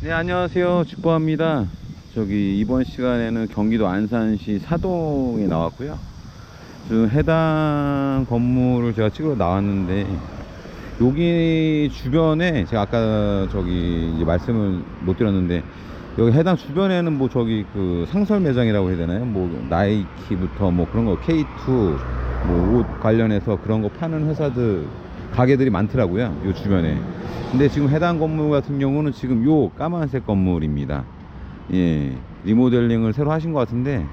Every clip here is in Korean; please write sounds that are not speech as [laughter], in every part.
네 안녕하세요. 직보합니다. 저기 이번 시간에는 경기도 안산시 사동에 나왔고요. 지금 해당 건물을 제가 찍으러 나왔는데 여기 주변에 제가 아까 저기 말씀을 못 드렸는데 여기 해당 주변에는 뭐 저기 그 상설 매장이라고 해야 되나요? 뭐 나이키부터 뭐 그런 거 K2 뭐 옷 관련해서 그런 거 파는 회사들 가게들이 많더라고요 요 주변에. 근데 지금 해당 건물 같은 경우는 지금 요 까만색 건물입니다. 예 리모델링을 새로 하신 것 같은데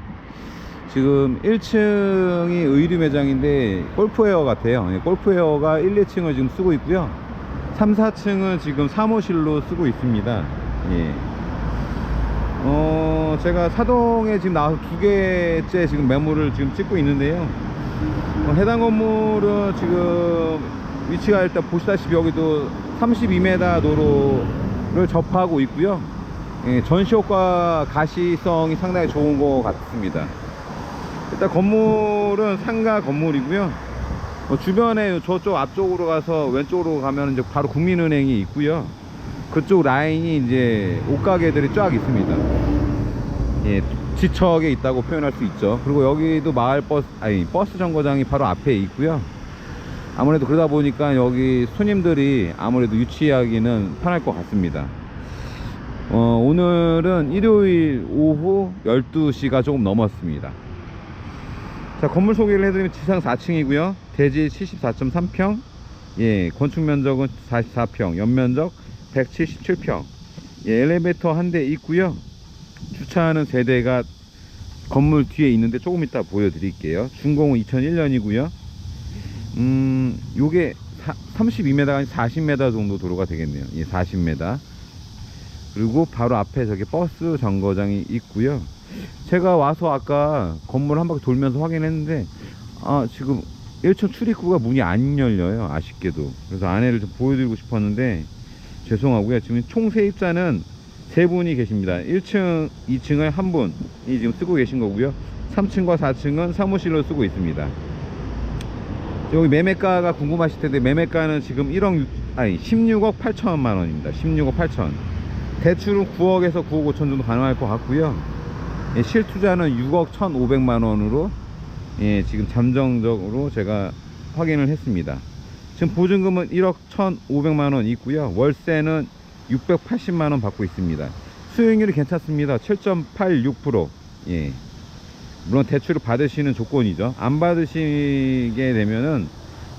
지금 1층이 의류 매장인데 골프웨어 같아요. 예, 골프웨어가 1, 2층을 지금 쓰고 있고요. 3, 4층은 지금 사무실로 쓰고 있습니다. 예. 어 제가 사동에 지금 나와서 두 개째 지금 매물을 지금 찍고 있는데요. 어, 해당 건물은 지금 위치가 일단 보시다시피 여기도 32m 도로를 접하고 있고요. 예, 전시효과 가시성이 상당히 좋은 것 같습니다. 일단 건물은 상가 건물이고요. 어, 주변에 저쪽 앞쪽으로 가서 왼쪽으로 가면 이제 바로 국민은행이 있고요. 그쪽 라인이 이제 옷가게들이 쫙 있습니다. 예, 지척에 있다고 표현할 수 있죠. 그리고 여기도 마을 버스, 아니, 버스 정거장이 바로 앞에 있고요. 아무래도 그러다 보니까 여기 손님들이 아무래도 유치하기는 편할 것 같습니다. 어, 오늘은 일요일 오후 12시가 조금 넘었습니다. 자, 건물 소개를 해드리면 지상 4층이고요. 대지 74.3평, 예, 건축 면적은 44평, 연면적 177평, 예, 엘리베이터 한 대 있고요. 주차하는 세대가 건물 뒤에 있는데 조금 이따 보여드릴게요. 준공은 2001년이고요. 음, 요게 32m가 아닌 40m 정도 도로가 되겠네요. 예, 40m. 그리고 바로 앞에 저기 버스 정거장이 있고요. 제가 와서 아까 건물 한 바퀴 돌면서 확인했는데 아, 지금 1층 출입구가 문이 안 열려요. 아쉽게도. 그래서 안에를 좀 보여드리고 싶었는데 죄송하고요. 지금 총 세입자는 세 분이 계십니다. 1층, 2층을 한 분이 지금 쓰고 계신 거고요. 3층과 4층은 사무실로 쓰고 있습니다. 여기 매매가가 궁금하실 텐데 매매가는 지금 1억 6, 아니 16억 8천만 원입니다. 16억 8천. 대출은 9억에서 9억 5천 정도 가능할 것 같고요. 예, 실투자는 6억 1,500만 원으로 예, 지금 잠정적으로 제가 확인을 했습니다. 지금 보증금은 1억 1,500만 원 있고요. 월세는 680만 원 받고 있습니다. 수익률이 괜찮습니다. 7.86%. 예. 물론 대출을 받으시는 조건이죠. 안 받으시게 되면은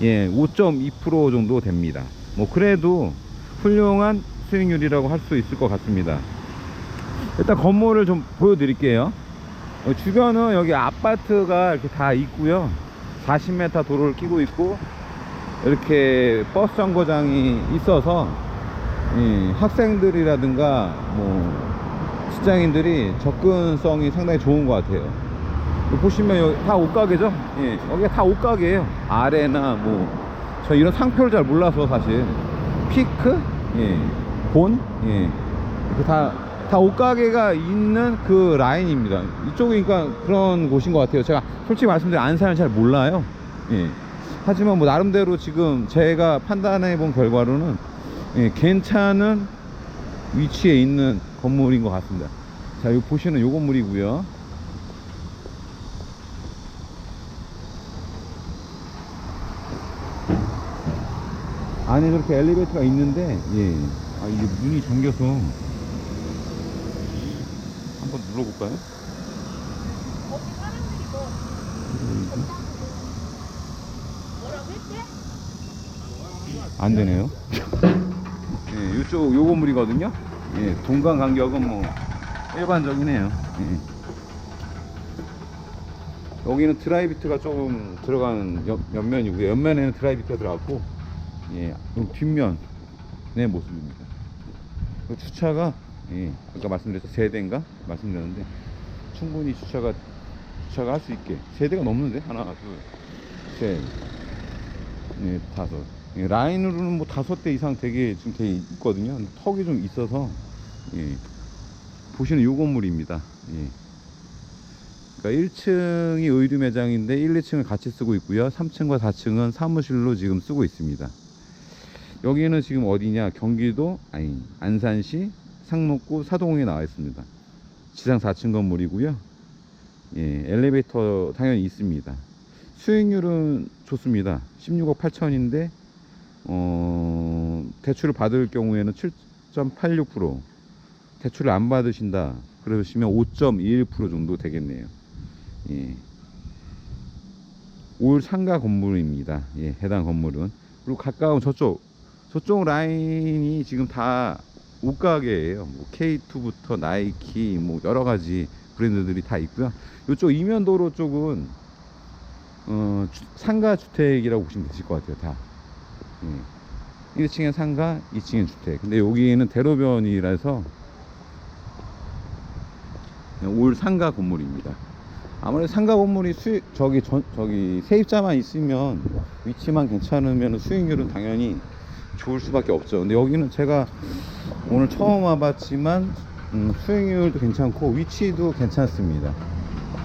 예, 5.2% 정도 됩니다. 뭐 그래도 훌륭한 수익률이라고 할 수 있을 것 같습니다. 일단 건물을 좀 보여드릴게요. 어, 주변은 여기 아파트가 이렇게 다 있고요. 40m 도로를 끼고 있고 이렇게 버스 정거장이 있어서 예, 학생들이라든가 뭐 직장인들이 접근성이 상당히 좋은 것 같아요. 여기 보시면 여기 다 옷가게죠? 예, 여기가 다 옷가게예요. 아레나 뭐 저 이런 상표를 잘 몰라서 사실 피크, 예, 본, 예, 다, 다 옷가게가 있는 그 라인입니다. 이쪽이니까 그런 곳인 것 같아요. 제가 솔직히 말씀드리면 안산을 잘 몰라요. 예. 하지만 뭐 나름대로 지금 제가 판단해 본 결과로는 예, 괜찮은 위치에 있는 건물인 것 같습니다. 자, 여기 보시는 요 건물이고요. 안에 저렇게 엘리베이터가 있는데, 예. 아, 이게 문이 잠겨서. 한번 눌러볼까요? 거기 사람들이 뭐 음, 뭐라고 했대? 안 되네요. [laughs] 예, 이쪽 요 건물이거든요. 예, 동간 간격은 뭐 일반적이네요. 예. 여기는 드라이비트가 조금 들어가는 옆, 옆면이고요. 옆면에는 드라이비트가 들어갔고, 예, 뒷면의 모습입니다. 그 주차가 예, 아까 말씀드렸죠 세 대인가 말씀드렸는데 충분히 주차가 주차가 할 수 있게 세 대가 넘는데 하나, 둘, 셋, 네, 다섯. 예, 라인으로는 뭐 다섯 대 이상 되게 지금 되게 있거든요. 턱이 좀 있어서 예, 보시는 요 건물입니다. 예. 그러니까 1층이 의류 매장인데 1, 2층을 같이 쓰고 있고요. 3층과 4층은 사무실로 지금 쓰고 있습니다. 여기는 지금 어디냐? 경기도 아니 안산시 상록구 사동에 나와 있습니다. 지상 4층 건물이고요. 예, 엘리베이터 당연히 있습니다. 수익률은 좋습니다. 16억 8천인데 어, 대출을 받을 경우에는 7.86% 대출을 안 받으신다 그러시면 5.21% 정도 되겠네요. 예. 올 상가 건물입니다. 예, 해당 건물은 그리고 가까운 저쪽 저쪽 라인이 지금 다 옷가게예요. 뭐 K2부터 나이키 뭐 여러 가지 브랜드들이 다 있고요. 이쪽 이면도로 쪽은 어, 주- 상가 주택이라고 보시면 되실 것 같아요. 다. 예. 1층엔 상가, 2층엔 주택. 근데 여기는 대로변이라서 올 상가 건물입니다. 아무래도 상가 건물이 수익 저기 전, 저기 세입자만 있으면 위치만 괜찮으면 수익률은 당연히 좋을 수밖에 없죠. 근데 여기는 제가 오늘 처음 와봤지만 음, 수익률도 괜찮고 위치도 괜찮습니다.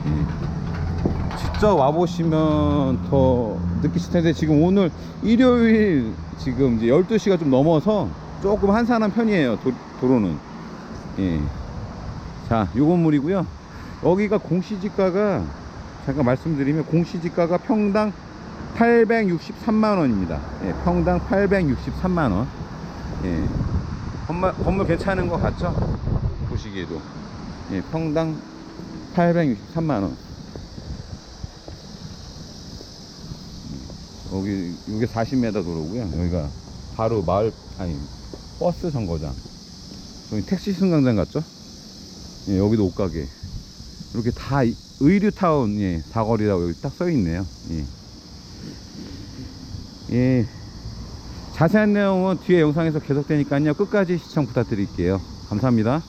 예. 직접 와보시면 더 느끼실 텐데 지금 오늘 일요일 지금 이제 12시가 좀 넘어서 조금 한산한 편이에요. 도, 도로는. 예. 자, 요 건물이고요. 여기가 공시지가가 잠깐 말씀드리면 공시지가가 평당 863만 원입니다. 예, 평당 863만 원. 예. 건물, 건물 괜찮은 것 같죠? 보시기에도. 예, 평당 863만 원. 여기 이게 40m 도로고요. 여기가 바로 마을 아니 버스 정거장. 여기 택시 승강장 같죠? 예, 여기도 옷가게. 이렇게 다 이- 의류타운 예, 사거리라고 여기 딱 써 있네요. 예. 예. 자세한 내용은 뒤에 영상에서 계속되니까요. 끝까지 시청 부탁드릴게요. 감사합니다.